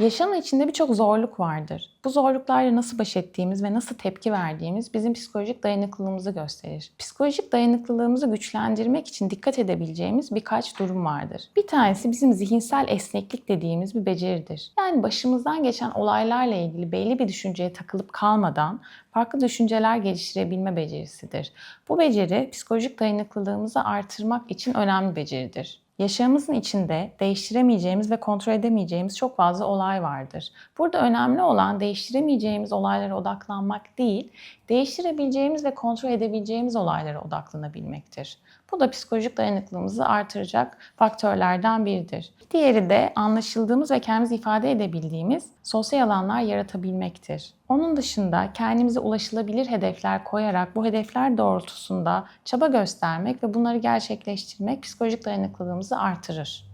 Yaşamın içinde birçok zorluk vardır. Bu zorluklarla nasıl baş ettiğimiz ve nasıl tepki verdiğimiz bizim psikolojik dayanıklılığımızı gösterir. Psikolojik dayanıklılığımızı güçlendirmek için dikkat edebileceğimiz birkaç durum vardır. Bir tanesi bizim zihinsel esneklik dediğimiz bir beceridir. Yani başımızdan geçen olaylarla ilgili belli bir düşünceye takılıp kalmadan farklı düşünceler geliştirebilme becerisidir. Bu beceri psikolojik dayanıklılığımızı artırmak için önemli beceridir. Yaşamımızın içinde değiştiremeyeceğimiz ve kontrol edemeyeceğimiz çok fazla olay vardır. Burada önemli olan değiştiremeyeceğimiz olaylara odaklanmak değil, değiştirebileceğimiz ve kontrol edebileceğimiz olaylara odaklanabilmektir. Bu da psikolojik dayanıklılığımızı artıracak faktörlerden biridir. Diğeri de anlaşıldığımız ve kendimizi ifade edebildiğimiz sosyal alanlar yaratabilmektir. Onun dışında kendimize ulaşılabilir hedefler koyarak bu hedefler doğrultusunda çaba göstermek ve bunları gerçekleştirmek psikolojik dayanıklılığımızı artırır.